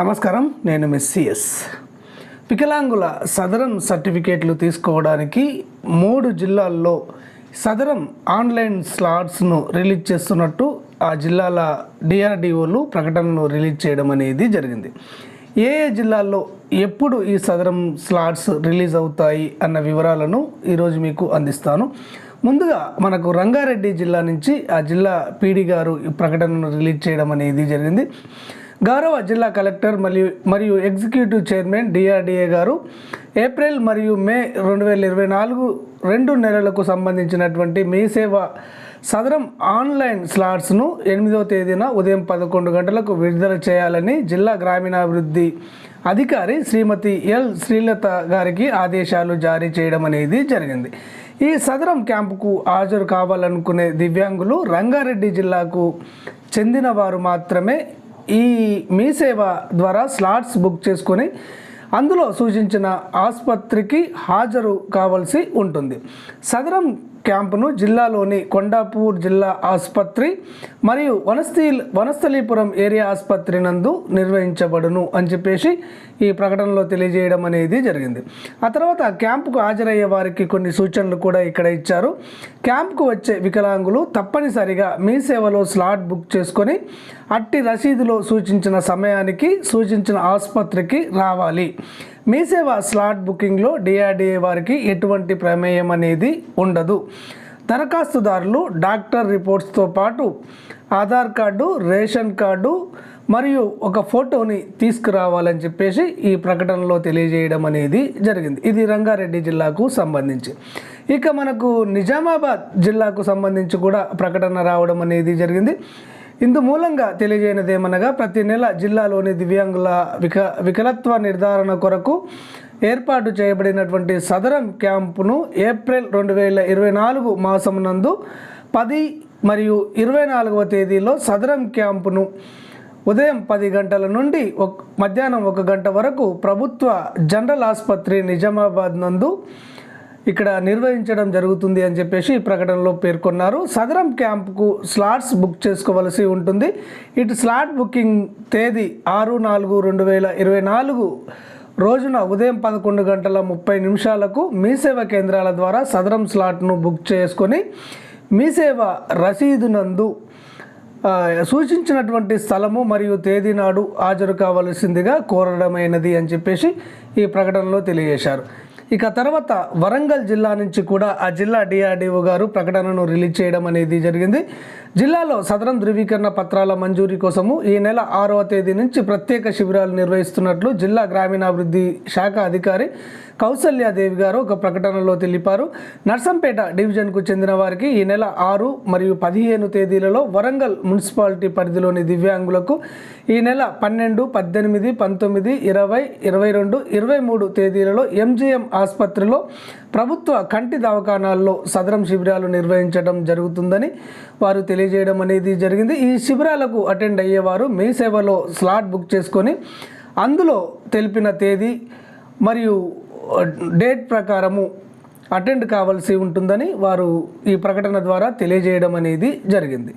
నమస్కారం నేను మిస్సిఎస్ వికలాంగుల సదరం సర్టిఫికేట్లు తీసుకోవడానికి మూడు జిల్లాల్లో సదరం ఆన్లైన్ స్లాట్స్ను రిలీజ్ చేస్తున్నట్టు ఆ జిల్లాల డిఆర్డిఓలు ప్రకటనను రిలీజ్ చేయడం అనేది జరిగింది. ఏ ఏ జిల్లాల్లో ఎప్పుడు ఈ సదరం స్లాట్స్ రిలీజ్ అవుతాయి అన్న వివరాలను ఈరోజు మీకు అందిస్తాను. ముందుగా మనకు రంగారెడ్డి జిల్లా నుంచి ఆ జిల్లా పీడి గారు ఈ ప్రకటనను రిలీజ్ చేయడం అనేది జరిగింది. గౌరవ జిల్లా కలెక్టర్ మరియు మరియు ఎగ్జిక్యూటివ్ చైర్మన్ డిఆర్డిఏ గారు ఏప్రిల్ మరియు మే రెండు వేల ఇరవై నాలుగు రెండు నెలలకు సంబంధించినటువంటి మీ సేవ సదరం ఆన్లైన్ స్లాట్స్ను ఎనిమిదవ తేదీన ఉదయం పదకొండు గంటలకు విడుదల చేయాలని జిల్లా గ్రామీణాభివృద్ధి అధికారి శ్రీమతి ఎల్ శ్రీలత గారికి ఆదేశాలు జారీ చేయడం అనేది జరిగింది. ఈ సదరం క్యాంపుకు హాజరు కావాలనుకునే దివ్యాంగులు రంగారెడ్డి జిల్లాకు చెందిన వారు మాత్రమే ఈ మీ సేవ ద్వారా స్లాట్స్ బుక్ చేసుకొని అందులో సూచించిన ఆసుపత్రికి హాజరు కావాల్సి ఉంటుంది. సదరం క్యాంపును జిల్లాలోని కొండాపూర్ జిల్లా ఆసుపత్రి మరియు వనస్థీ వనస్థలీపురం ఏరియా ఆసుపత్రి నందు నిర్వహించబడును అని చెప్పేసి ఈ ప్రకటనలో తెలియజేయడం అనేది జరిగింది. ఆ తర్వాత క్యాంపుకు హాజరయ్యే వారికి కొన్ని సూచనలు కూడా ఇక్కడ ఇచ్చారు. క్యాంపుకు వచ్చే వికలాంగులు తప్పనిసరిగా మీ సేవలో స్లాట్ బుక్ చేసుకొని అట్టి రసీదులో సూచించిన సమయానికి సూచించిన ఆసుపత్రికి రావాలి. మీ సేవ స్లాట్ బుకింగ్లో డిఆర్డిఏ వారికి ఎటువంటి ప్రమేయం అనేది ఉండదు. దరఖాస్తుదారులు డాక్టర్ రిపోర్ట్స్తో పాటు ఆధార్ కార్డు రేషన్ కార్డు మరియు ఒక ఫోటోని తీసుకురావాలని చెప్పేసి ఈ ప్రకటనలో తెలియజేయడం అనేది జరిగింది. ఇది రంగారెడ్డి జిల్లాకు సంబంధించి. ఇక మనకు నిజామాబాద్ జిల్లాకు సంబంధించి కూడా ప్రకటన రావడం అనేది జరిగింది. ఇందు మూలంగా తెలియజేయనిదేమనగా ప్రతి నెల జిల్లాలోని దివ్యాంగుల విక వికలత్వ నిర్ధారణ కొరకు ఏర్పాటు చేయబడినటువంటి సదరం క్యాంపును ఏప్రిల్ రెండు వేల ఇరవై నాలుగు మాసం నందు పది మరియు ఇరవై నాలుగవ తేదీలో సదరం క్యాంపును ఉదయం పది గంటల నుండి ఒక మధ్యాహ్నం ఒక గంట వరకు ప్రభుత్వ జనరల్ ఆసుపత్రి నిజామాబాద్ నందు ఇక్కడ నిర్వహించడం జరుగుతుంది అని చెప్పేసి ఈ ప్రకటనలో పేర్కొన్నారు. సదరం క్యాంప్కు స్లాట్స్ బుక్ చేసుకోవలసి ఉంటుంది. ఇటు స్లాట్ బుకింగ్ తేదీ ఆరు నాలుగు రెండు వేల ఇరవై నాలుగు రోజున ఉదయం పదకొండు గంటల ముప్పై నిమిషాలకు మీ సేవ కేంద్రాల ద్వారా సదరం స్లాట్ను బుక్ చేసుకొని మీ సేవ రసీదు నందు సూచించినటువంటి స్థలము మరియు తేదీ నాడు హాజరు కావలసిందిగా కోరడమైనది అని చెప్పేసి ఈ ప్రకటనలో తెలియజేశారు. ఇక తర్వాత వరంగల్ జిల్లా నుంచి కూడా ఆ జిల్లా డిఆర్డీఓ గారు ప్రకటనను రిలీజ్ చేయడం అనేది జరిగింది. జిల్లాలో సదరం ధృవీకరణ పత్రాల మంజూరీ కోసము ఈ నెల ఆరవ తేదీ నుంచి ప్రత్యేక శిబిరాలు నిర్వహిస్తున్నట్లు జిల్లా గ్రామీణాభివృద్ధి శాఖ అధికారి కౌసల్యాదేవి గారు ఒక ప్రకటనలో తెలిపారు. నర్సంపేట డివిజన్కు చెందిన వారికి ఈ నెల ఆరు మరియు పదిహేను తేదీలలో వరంగల్ మున్సిపాలిటీ పరిధిలోని దివ్యాంగులకు ఈ నెల పన్నెండు పద్దెనిమిది పంతొమ్మిది ఇరవై ఇరవై రెండు ఇరవై మూడు తేదీలలో ఎంజిఎం ఆసుపత్రిలో ప్రభుత్వ కంటి దవాఖానాల్లో సదరం శిబిరాలు నిర్వహించడం జరుగుతుందని వారు తెలియజేయడం అనేది జరిగింది. ఈ శిబిరాలకు అటెండ్ అయ్యేవారు మీ సేవలో స్లాట్ బుక్ చేసుకొని అందులో తెలిపిన తేదీ మరియు డేట్ ప్రకారము అటెండ్ కావాల్సి ఉంటుందని వారు ఈ ప్రకటన ద్వారా తెలియజేయడం అనేది జరిగింది.